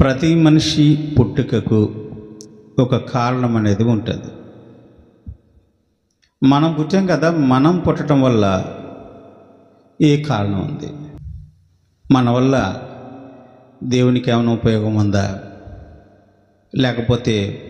ప్రతి మనిషి పుట్టుకకు ఒక కారణం అనేది ఉంటుంది. మనం పుట్టాం కదా మనం పుట్టడం వల్ల ఏ కారణం ఉంది? మన వల్ల దేవునికి ఏమైనా ఉపయోగం ఉందా? లేకపోతే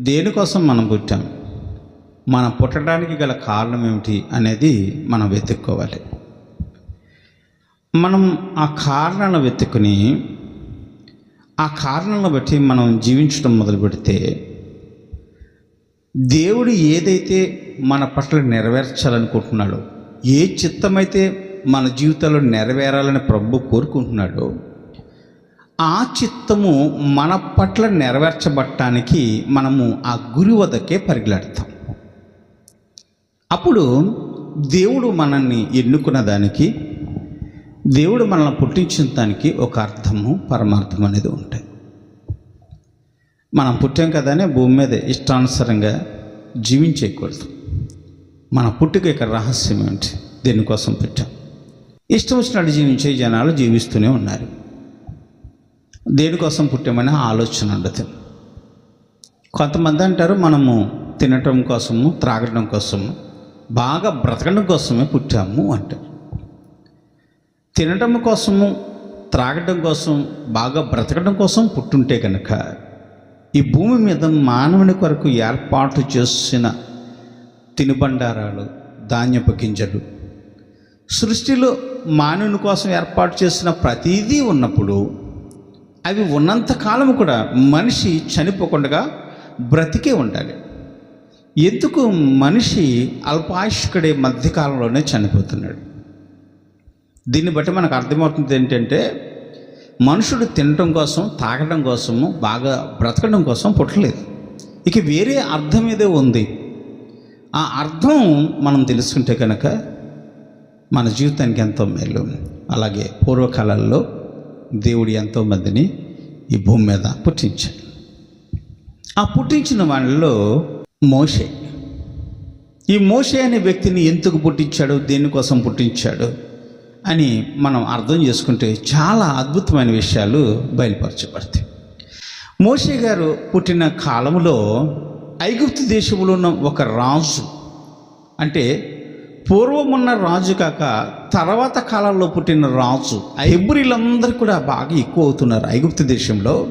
దేనికోసం మనం పుట్టాం? మనం పుట్టడానికి గల కారణం ఏమిటి అనేది మనం వెతుక్కోవాలి. మనం ఆ కారణాలను వెతుక్కుని ఆ కారణాలను బట్టి మనం జీవించడం మొదలు పెడితే దేవుడు ఏదైతే మన పట్ల నెరవేర్చాలనుకుంటున్నాడో ఏ చిత్తమైతే మన జీవితంలో నెరవేరాలని ప్రభు కోరుకుంటున్నాడో ఆ చిత్తము మన పట్ల నెరవేర్చబట్టానికి మనము ఆ గురి వద్దకే పరిగెడతాం. అప్పుడు దేవుడు మనల్ని ఎన్నుకున్న దానికి దేవుడు మనల్ని పుట్టించిన దానికి ఒక అర్థము పరమార్థం అనేది ఉంటాయి. మనం పుట్టాం కదనే భూమి మీద ఇష్టానుసారంగా జీవించేయకూడదు. మన పుట్టుక యొక్క రహస్యం ఏంటి దేనికోసం పుట్టాం? ఇష్టం వచ్చినట్టు జీవించే జనాలు జీవిస్తూనే ఉన్నారు. దేనికోసం పుట్టామనే ఆలోచన ఉండదు. కొంతమంది అంటారు మనము తినటం కోసము త్రాగడం కోసము బాగా బ్రతకడం కోసమే పుట్టాము అంటారు. తినడం కోసము త్రాగడం కోసం బాగా బ్రతకడం కోసం పుట్టుంటే కనుక ఈ భూమి మీద మానవుని కొరకు ఏర్పాటు చేసిన తినుబండారాలు ధాన్యపు గింజలు సృష్టిలో మానవుని కోసం ఏర్పాటు చేసిన ప్రతిదీ ఉన్నప్పుడు అవి ఉన్నంత కాలం కూడా మనిషి చనిపోకుండా బ్రతికే ఉండాలి. ఎందుకు? మనిషి అల్పాయుష్కుడే మధ్యకాలంలోనే చనిపోతున్నాడు. దీన్ని బట్టి మనకు అర్థమవుతుంది ఏంటంటే మనుషుడు తినటం కోసం తాగడం కోసము బాగా బ్రతకడం కోసం పుట్టలేదు. ఇక వేరే అర్థం ఏదో ఉంది. ఆ అర్థం మనం తెలుసుకుంటే కనుక మన జీవితానికి ఎంతో మేలు. అలాగే పూర్వకాలంలో దేవుడు ఎంతోమందిని ఈ భూమి మీద పుట్టించాడు. ఆ పుట్టించిన వాళ్ళలో మోషే. ఈ మోషే అనే వ్యక్తిని ఎందుకు పుట్టించాడు? దేనికోసం పుట్టించాడు? అని మనం అర్థం చేసుకుంటే చాలా అద్భుతమైన విషయాలు బయలుపరచబడతాయి. మోషే గారు పుట్టిన కాలంలో ఐగుప్తు దేశంలో ఉన్న ఒక రాజు అంటే పూర్వమున్న రాజు కాక తర్వాత కాలంలో పుట్టిన రాజు హెబ్రిలందరూ కూడా బాగా ఎక్కువ అవుతున్నారు ఐగుప్తు దేశంలో.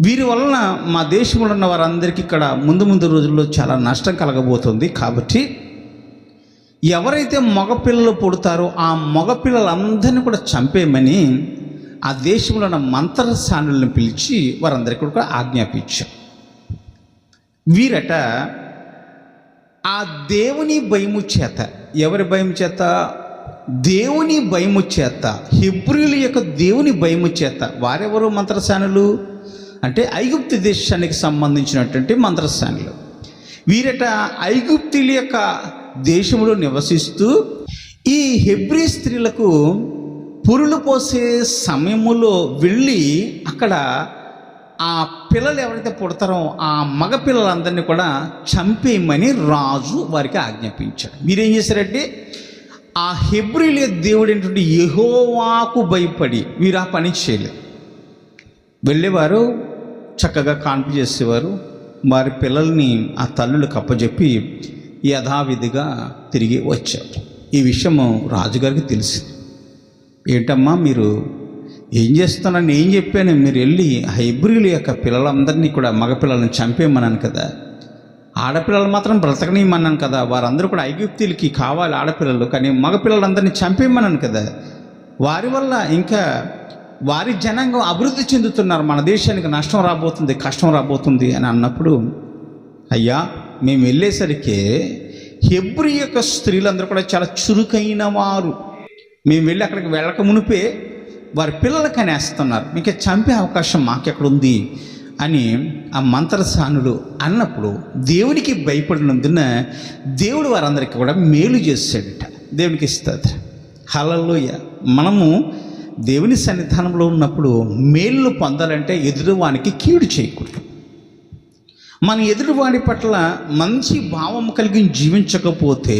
వీరి వలన మా దేశంలో ఉన్న వారందరికీ ఇక్కడ ముందు ముందు రోజుల్లో చాలా నష్టం కలగబోతుంది కాబట్టి ఎవరైతే మగపిల్లలు పుడతారో ఆ మగపిల్లలందరినీ కూడా చంపేయమని ఆ దేశంలో ఉన్న మంత్రస్థానులను పిలిచి వారందరికీ కూడా ఆజ్ఞాపించాం. వీరట ఆ దేవుని భయము చేత ఎవరి భయం చేత? దేవుని భయము చేత హిబ్రియుల యొక్క దేవుని భయము చేత. వారెవరు మంత్రశానులు అంటే ఐగుప్తి దేశానికి సంబంధించినటువంటి మంత్రశానులు వీరట ఐగుప్తుల యొక్క దేశంలో నివసిస్తూ ఈ హెబ్రి స్త్రీలకు పురులు పోసే సమయములో వెళ్ళి అక్కడ ఆ పిల్లలు ఎవరైతే పుడతారో ఆ మగ పిల్లలందరినీ కూడా చంపేయమని రాజు వారికి ఆజ్ఞాపించాడు. మీరేం చేశారంటే ఆ హెబ్రిలే దేవుడు ఏంటంటే యహోవాకు భయపడి వీరు ఆ పని చేయలేదు. వెళ్ళేవారు చక్కగా కాన్పు చేసేవారు వారి పిల్లల్ని ఆ తల్లులకు అప్పచెప్పి యథావిధిగా తిరిగి వచ్చారు. ఈ విషయము రాజుగారికి తెలిసింది. ఏంటమ్మా మీరు ఏం చేస్తున్నారని ఏం చెప్పాను? మీరు వెళ్ళి హైబ్రిల్ యొక్క పిల్లలందరినీ కూడా మగపిల్లలను చంపేయమన్నాను కదా. ఆడపిల్లలు మాత్రం బ్రతకనియమన్నాను కదా. వారందరూ కూడా ఐగుప్తీలకి కావాలి ఆడపిల్లలు. కానీ మగపిల్లలందరినీ చంపేయమన్నాను కదా. వారి వల్ల ఇంకా వారి జనాంగం అభివృద్ధి చెందుతున్నారు. మన దేశానికి నష్టం రాబోతుంది కష్టం రాబోతుంది అని అన్నప్పుడు అయ్యా మేము వెళ్ళేసరికి హెబ్రి యొక్క స్త్రీలందరూ కూడా చాలా చురుకైన వారు. మేము వెళ్ళి అక్కడికి వెళ్ళక మునిపే వారి పిల్లలు కనేస్తున్నారు. మీకు చంపే అవకాశం మాకెక్కడ ఉంది అని ఆ మంత్రసానుడు అన్నప్పుడు దేవునికి భయపడినందున దేవుడు వారందరికీ కూడా మేలు చేశాడట. దేవునికి ఇస్తుంది హలలోయ మనము దేవుని సన్నిధానంలో ఉన్నప్పుడు మేలు పొందాలంటే ఎదురువానికి కీడు చేయకూడదు. మన ఎదుటివాడి పట్ల మంచి భావం కలిగి జీవించకపోతే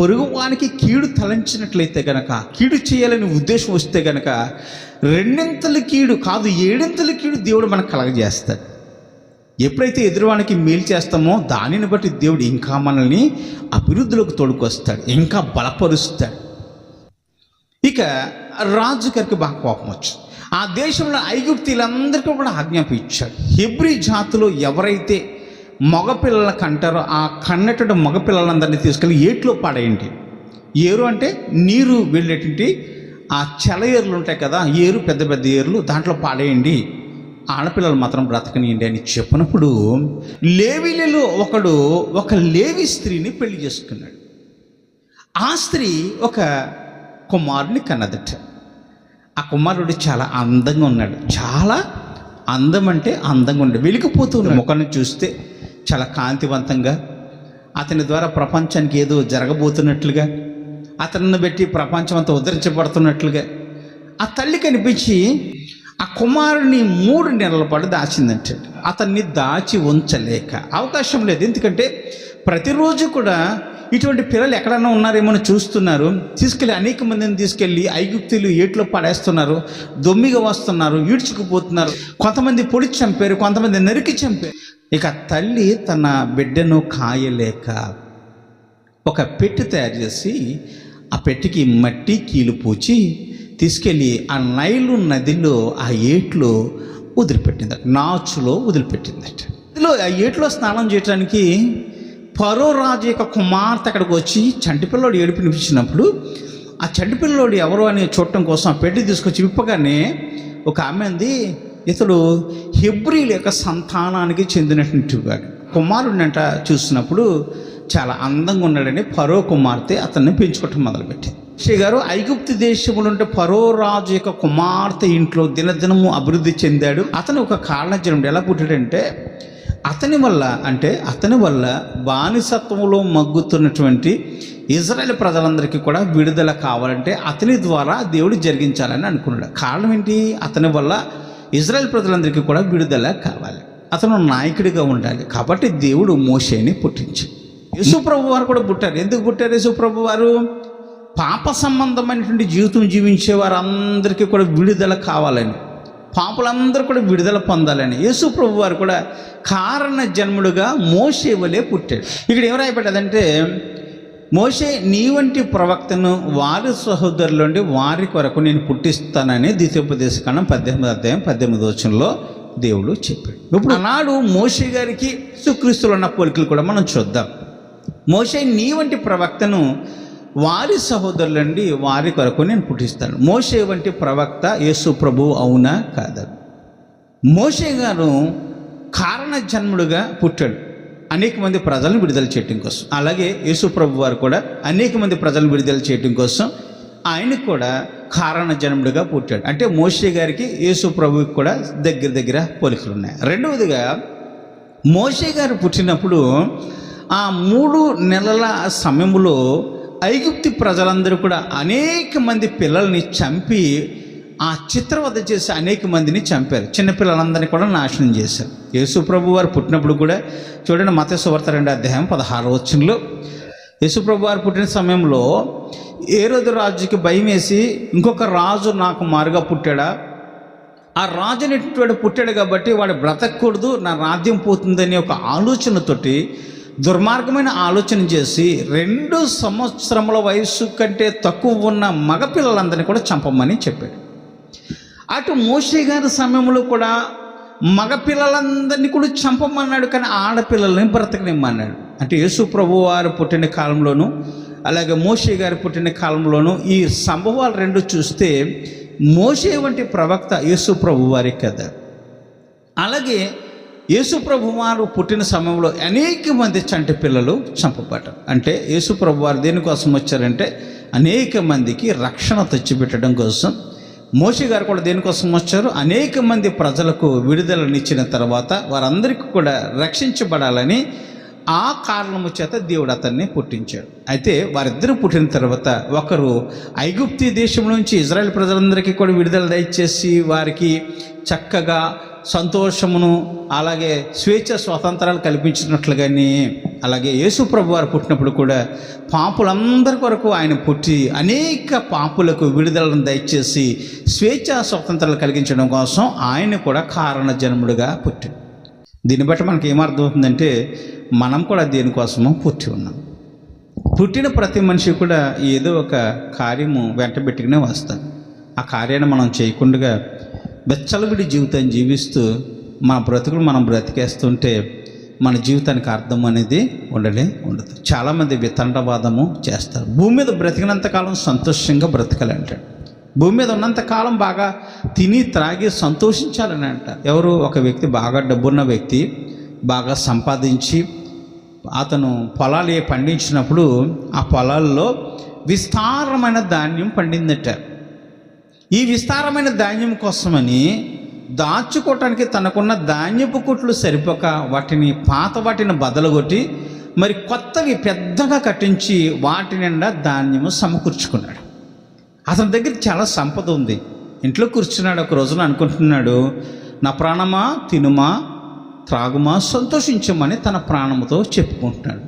పొరుగువానికి కీడు తలంచినట్లయితే గనక కీడు చేయాలని ఉద్దేశం వస్తే గనక రెండింతల కీడు కాదు ఏడింతల కీడు దేవుడు మనకు కలగజేస్తాడు. ఎప్పుడైతే ఎదురువానికి మేలు చేస్తామో దానిని బట్టి దేవుడు ఇంకా మనల్ని అభివృద్ధిలోకి తోడుకొస్తాడు ఇంకా బలపరుస్తాడు. ఇక రాజు గారికి బాగా కోపం వచ్చింది. ఆ దేశంలో ఐగుప్తీలందరికీ కూడా ఆజ్ఞాపించాడు. హెబ్రి జాతిలో ఎవరైతే మగపిల్లల కంటారో ఆ కన్నటువంటి మగపిల్లలందరినీ తీసుకెళ్ళి ఏట్లో పాడేయండి. ఏరు అంటే నీరు వెళ్ళేటువంటి ఆ చెల ఏర్లు ఉంటాయి కదా ఏరు పెద్ద పెద్ద ఏర్లు దాంట్లో పాడేయండి. ఆడపిల్లలు మాత్రం బ్రతకనియండి అని చెప్పినప్పుడు లేవిలలో ఒకడు ఒక లేవి స్త్రీని పెళ్ళి చేసుకున్నాడు. ఆ స్త్రీ ఒక కుమారుని కన్నదట. ఆ కుమారుడు చాలా అందంగా ఉన్నాడు. చాలా అందం అంటే అందంగా ఉండే వెలిగిపోతూ ఉన్నాడు. ముఖాన్ని చూస్తే చాలా కాంతివంతంగా అతని ద్వారా ప్రపంచానికి ఏదో జరగబోతున్నట్లుగా అతన్ని పెట్టి ప్రపంచం అంతా ఉద్ధరించబడుతున్నట్లుగా ఆ తల్లి కనిపించి ఆ కుమారుని మూడు నెలల పాటు దాచిందంటే. అతన్ని దాచి ఉంచలేక. అవకాశం లేదు. ఎందుకంటే ప్రతిరోజు కూడా ఇటువంటి పిల్లలు ఎక్కడన్నా ఉన్నారేమో చూస్తున్నారు. తీసుకెళ్ళి అనేక మందిని తీసుకెళ్ళి ఐగుప్తులు ఏట్లో పడేస్తున్నారు. దొమ్మిగా వస్తున్నారు. ఈడ్చుకుపోతున్నారు. కొంతమంది పొడి చంపారు. కొంతమంది నరికి చంపారు. ఇక తల్లి తన బిడ్డను కాయలేక ఒక పెట్టి తయారు చేసి ఆ పెట్టికి మట్టి కీలు పూచి తీసుకెళ్ళి ఆ నైలు నదిలో ఆ ఏట్లో వదిలిపెట్టిందట. నాచులో వదిలిపెట్టిందట. ఇందులో ఆ ఏట్లో స్నానం చేయడానికి పరో రాజు యొక్క కుమార్తె అక్కడికి వచ్చి చంటిపిల్లోడు ఏడిపినిపించినప్పుడు ఆ చంటిపిల్లోడు ఎవరు అని చూడటం కోసం ఆ పెట్టి తీసుకొచ్చి విప్పగానే ఒక ఆమె అంది ఇతడు హెబ్రిల యొక్క సంతానానికి చెందినటువంటి వాడు. కుమారుడినంట చూసినప్పుడు చాలా అందంగా ఉన్నాడని పరో కుమార్తె అతన్ని పెంచుకోవటం మొదలుపెట్టింది. శ్రీ గారు ఐగుప్తు దేశంలో ఉంటే పరో రాజు యొక్క కుమార్తె ఇంట్లో దినదినము అభివృద్ధి చెందాడు. అతను ఒక కారణజనుడు ఎలా పుట్టాడంటే అతని వల్ల అంటే అతని వల్ల బానిసత్వంలో మగ్గుతున్నటువంటి ఇజ్రాయెల్ ప్రజలందరికీ కూడా విడుదల కావాలంటే అతని ద్వారా దేవుడు జరిగించాలని అనుకున్నాడు. కారణం ఏంటి? అతని వల్ల ఇజ్రాయెల్ ప్రజలందరికీ కూడా విడుదల కావాలి. అతను నాయకుడిగా ఉండాలి. కాబట్టి దేవుడు మోషేని పుట్టించి యేసుప్రభు వారు కూడా పుట్టారు. ఎందుకు పుట్టారు యేసుప్రభు వారు? పాప సంబంధమైనటువంటి జీవితం జీవించే వారందరికీ కూడా విడుదల కావాలని. పాపులందరూ కూడా విడుదల పొందాలని. యేసు ప్రభు వారు కూడా కారణ జన్ముడుగా మోసే వలె పుట్టాడు. ఇక్కడ ఏం రాయబడ్డదంటే మోషే నీ వంటి ప్రవక్తను వారి సహోదరులుండి వారి కొరకు నేను పుట్టిస్తానని ద్వితీయోపదేశకాండం పద్దెనిమిది అధ్యాయం పద్దెనిమిది వచనంలో దేవుడు చెప్పాడు. ఇప్పుడు ఆనాడు మోషే గారికి సుక్రీస్తులు ఉన్న పోలికలు కూడా మనం చూద్దాం. మోషే నీ వంటి ప్రవక్తను వారి సహోదరులండి వారి కొరకు నేను పుట్టిస్తాను. మోషే వంటి ప్రవక్త యేసు ప్రభు అవునా కాదా? మోషే గారు కారణ జన్ముడుగా పుట్టాడు. అనేక మంది ప్రజలను విడుదల చేయటం కోసం. అలాగే యేసు ప్రభు వారు కూడా అనేక మంది ప్రజలను విడుదల చేయటం కోసం ఆయనకు కూడా కారణ జన్ముడుగా పుట్టాడు. అంటే మోషే గారికి యేసు ప్రభుకి కూడా దగ్గర దగ్గర పోలికలు ఉన్నాయి రెండవదిగా మోషే గారు పుట్టినప్పుడు ఆ మూడు నెలల సమయంలో ఐగుప్తి ప్రజలందరూ కూడా అనేక మంది పిల్లల్ని చంపి ఆ చిత్రవద చేసి అనేక మందిని చంపారు. చిన్నపిల్లలందరినీ కూడా నాశనం చేశారు. యేసు ప్రభు వారు పుట్టినప్పుడు కూడా చూడండి మత సువార్త రెండు అధ్యాయం పదహారు వచ్చంలో యేసుప్రభు వారు పుట్టిన సమయంలో ఏ రోజు రాజుకి భయం వేసి ఇంకొక రాజు నాకు మారుగా పుట్టాడా? ఆ రాజు పుట్టాడు కాబట్టి వాడు బ్రతకూడదు నా రాజ్యం పోతుందనే ఒక ఆలోచనతోటి దుర్మార్గమైన ఆలోచన చేసి రెండు సంవత్సరముల వయస్సు కంటే తక్కువ ఉన్న మగపిల్లలందరినీ కూడా చంపమని చెప్పాడు. అటు మోషే గారి సమయంలో కూడా మగపిల్లలందరినీ కూడా చంపమన్నాడు కానీ ఆడపిల్లల్ని బ్రతకనిమ్మన్నాడు. అంటే యేసు ప్రభు వారు పుట్టిన కాలంలోనూ అలాగే మోషే గారు పుట్టిన కాలంలోనూ ఈ సంభవాలు రెండు చూస్తే మోషే వంటి ప్రవక్త యేసు ప్రభు వారి కదా. అలాగే యేసుప్రభు వారు పుట్టిన సమయంలో అనేక మంది చంటి పిల్లలు చంపబడ్డారు. అంటే యేసుప్రభు వారు దేనికోసం వచ్చారంటే అనేక మందికి రక్షణ తెచ్చిపెట్టడం కోసం. మోషి గారు కూడా దేనికోసం వచ్చారు? అనేక మంది ప్రజలకు విడుదలనిచ్చిన తర్వాత వారందరికీ కూడా రక్షించబడాలని ఆ కారణము చేత దేవుడు అతన్ని పుట్టించాడు. అయితే వారిద్దరూ పుట్టిన తర్వాత ఒకరు ఐగుప్తి దేశం నుంచి ఇజ్రాయెల్ ప్రజలందరికీ కూడా విడుదల దయచేసి వారికి చక్కగా సంతోషమును అలాగే స్వేచ్ఛ స్వాతంత్రాలు కల్పించినట్లుగానే అలాగే యేసు ప్రభు వారు పుట్టినప్పుడు కూడా పాపులందరి కొరకు ఆయన పుట్టి అనేక పాపులకు విడుదలను దయచేసి స్వేచ్ఛ స్వాతంత్రాలు కలిగించడం కోసం ఆయన కూడా కారణ జన్ముడుగా పుట్టాడు దీన్ని బట్టి మనకి ఏమర్థమవుతుందంటే మనం కూడా దేనికోసమో పుట్టి ఉన్నాం. పుట్టిన ప్రతి మనిషి కూడా ఏదో ఒక కార్యము వెంటబెట్టుకునే వస్తాం ఆ కార్యాన్ని మనం చేయకుండా బెచ్చలవిడి జీవితాన్ని జీవిస్తూ మన బ్రతుకులు మనం బ్రతికేస్తుంటే మన జీవితానికి అర్థం అనేది ఉండలే ఉండదు. చాలామంది వితండవాదము చేస్తారు. భూమి మీద బ్రతికినంతకాలం సంతోషంగా బ్రతకాలంటాడు భూమి మీద ఉన్నంతకాలం బాగా తిని త్రాగి సంతోషించాలని అంటారు. ఎవరు? ఒక వ్యక్తి బాగా డబ్బున్న వ్యక్తి బాగా సంపాదించి అతను పొలాలు పండించినప్పుడు ఆ పొలాల్లో విస్తారమైన ధాన్యం పండిందట. ఈ విస్తారమైన ధాన్యం కోసమని దాచుకోవటానికి తనకున్న ధాన్యపు కుట్లు సరిపోక వాటిని పాత వాటిని బదలగొట్టి మరి కొత్తవి పెద్దగా కట్టించి వాటి నిండా ధాన్యము సమకూర్చుకున్నాడు. అతని దగ్గర చాలా సంపద ఉంది. ఇంట్లో కూర్చున్నాడు ఒక రోజున అనుకుంటున్నాడు నా ప్రాణమా తినుమా త్రాగుమా సంతోషించమని తన ప్రాణముతో చెప్పుకుంటున్నాడు.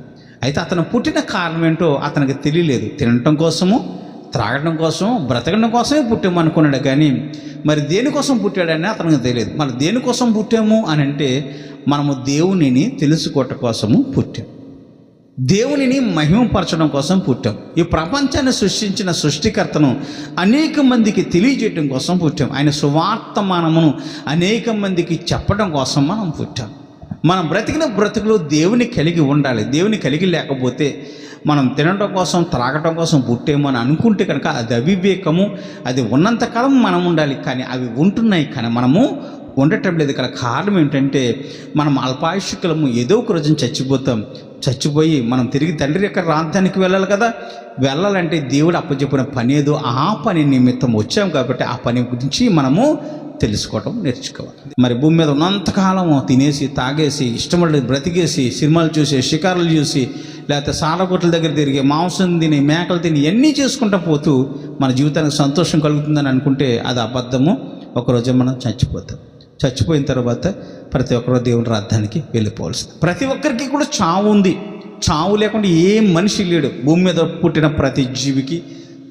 అయితే అతను పుట్టిన కారణం ఏంటో అతనికి తెలియలేదు. తినటం కోసము త్రాగడం కోసం బ్రతకడం కోసమే పుట్టామనుకున్నాడు కానీ మరి దేనికోసం పుట్టాడని అతనికి తెలియదు. మరి దేనికోసం పుట్టాము అని అంటే మనము దేవునిని తెలుసుకోవటం కోసము పుట్టాం. దేవునిని మహిమపరచడం కోసం పుట్టాం. ఈ ప్రపంచాన్ని సృష్టించిన సృష్టికర్తను అనేక మందికి తెలియజేయడం కోసం పుట్టాం. ఆయన సువార్త మనమును అనేక మందికి చెప్పడం కోసం మనం పుట్టాం. మనం బ్రతికిన బ్రతుకులో దేవుని కలిగి ఉండాలి. దేవుని కలిగి లేకపోతే మనం తినడం కోసం త్రాగటం కోసం పుట్టేమో అని అనుకుంటే కనుక అది అవివేకము అది ఉన్నంతకాలం మనం ఉండాలి. కానీ అవి ఉంటున్నాయి. కానీ మనము ఉండటం లేదు. ఇక్కడ కారణం ఏంటంటే మనం అల్పాయుష్కులము ఏదో ఒక రోజున చచ్చిపోతాం. చచ్చిపోయి మనం తిరిగి తండ్రి యొక్క రాజ్యానికి వెళ్ళాలి కదా. వెళ్ళాలంటే దేవుడు అప్పచెప్పిన పని ఏదో ఆ పని నిమిత్తం వచ్చాం కాబట్టి ఆ పని గురించి మనము తెలుసుకోవడం నేర్చుకోవాలి. మరి భూమి మీద ఉన్నంతకాలం తినేసి తాగేసి ఇష్టం బ్రతికేసి సినిమాలు చూసి షికారులు చూసి లేకపోతే సాలకొట్ల దగ్గర తిరిగి మాంసం తిని మేకలు తిని ఇవన్నీ చేసుకుంటూ పోతూ మన జీవితానికి సంతోషం కలుగుతుందని అనుకుంటే అది అబద్ధము. ఒకరోజు మనం చచ్చిపోతాం. చచ్చిపోయిన తర్వాత ప్రతి ఒక్కరూ దేవుని రాజ్యానికి వెళ్ళిపోవాల్సింది. ప్రతి ఒక్కరికి కూడా చావు ఉంది. చావు లేకుండా ఏ మనిషి లేడు. భూమి మీద పుట్టిన ప్రతి జీవికి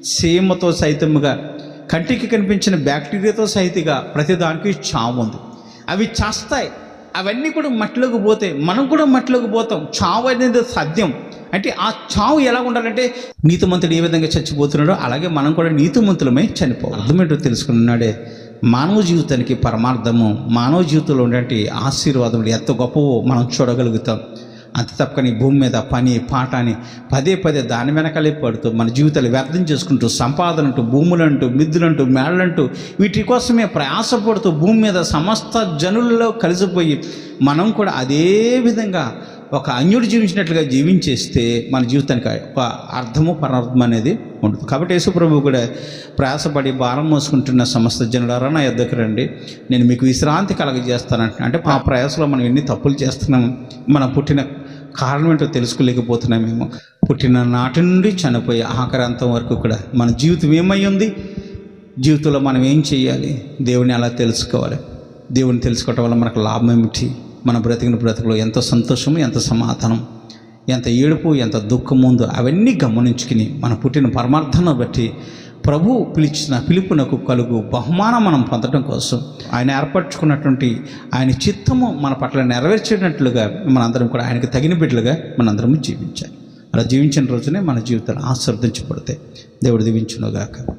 సీమతో సైతముగా కంటికి కనిపించిన బ్యాక్టీరియాతో సహితంగా ప్రతి దానికి చావు ఉంది. అవి చేస్తాయి. అవన్నీ కూడా మట్టిలోకి పోతాయి. మనం కూడా మట్టిలోకి పోతాం. చావు అనేది సత్యం. అంటే ఆ చావు ఎలా ఉండాలంటే నీతిమంతుడు ఏ విధంగా చచ్చిపోతున్నాడో అలాగే మనం కూడా నీతిమంతులమై చనిపోవాలి. అర్థమేంటో తెలుసుకున్నాడే? మానవ జీవితానికి పరమార్థము మానవ జీవితంలో ఉన్నటువంటి ఆశీర్వాదములు ఎంత గొప్పవో మనం చూడగలుగుతాం. అంత తప్పకని భూమి మీద పని పాట అని పదే పదే దాని వెనకాలే పడుతూ మన జీవితాలు వ్యర్థం చేసుకుంటూ సంపాదన అంటూ భూములంటూ మిద్దులంటూ మేళ్ళంటూ వీటి కోసమే ప్రయాసపడుతూ భూమి మీద సమస్త జనుల్లో కలిసిపోయి మనం కూడా అదే విధంగా ఒక అన్యుడు జీవించినట్లుగా జీవించేస్తే మన జీవితానికి ఒక అర్థము పరార్థం అనేది ఉండదు కాబట్టి యేసుప్రభు కూడా ప్రయాసపడి భారం మోసుకుంటున్న సమస్త జనులారా నా యొద్దకు రండి. నేను మీకు విశ్రాంతి కలగజేస్తానంట అంటే ఆ ప్రయాసలో మనం ఎన్ని తప్పులు చేస్తున్నాం మనం పుట్టిన కారణం ఏంటో తెలుసుకోలేకపోతున్నామేమో పుట్టిన నాటి నుండి చనిపోయే ఆకరాంతం వరకు కూడా మన జీవితం ఏమై ఉంది? జీవితంలో మనం ఏం చేయాలి? దేవుని అలా తెలుసుకోవాలి? దేవుని తెలుసుకోవటం వల్ల మనకు లాభం ఏమిటి? మన బ్రతికిన బ్రతుకులో ఎంత సంతోషము ఎంత సమాధానం ఎంత ఏడుపు ఎంత దుఃఖం ఉందో అవన్నీ గమనించుకుని మన పుట్టిన పరమార్థాన్ని బట్టి ప్రభు పిలిచిన పిలుపునకు కలుగు బహుమానం మనం పొందడం కోసం ఆయన ఏర్పరచుకున్నటువంటి ఆయన చిత్తము మన పట్ల నెరవేర్చేటట్లుగా మనందరం కూడా ఆయనకు తగిన బిడ్డలుగా మనందరం జీవించాలి. అలా జీవించిన రోజునే మన జీవితాలు ఆశీర్వదించబడతాయి. దేవుడు దీవించునుగాక.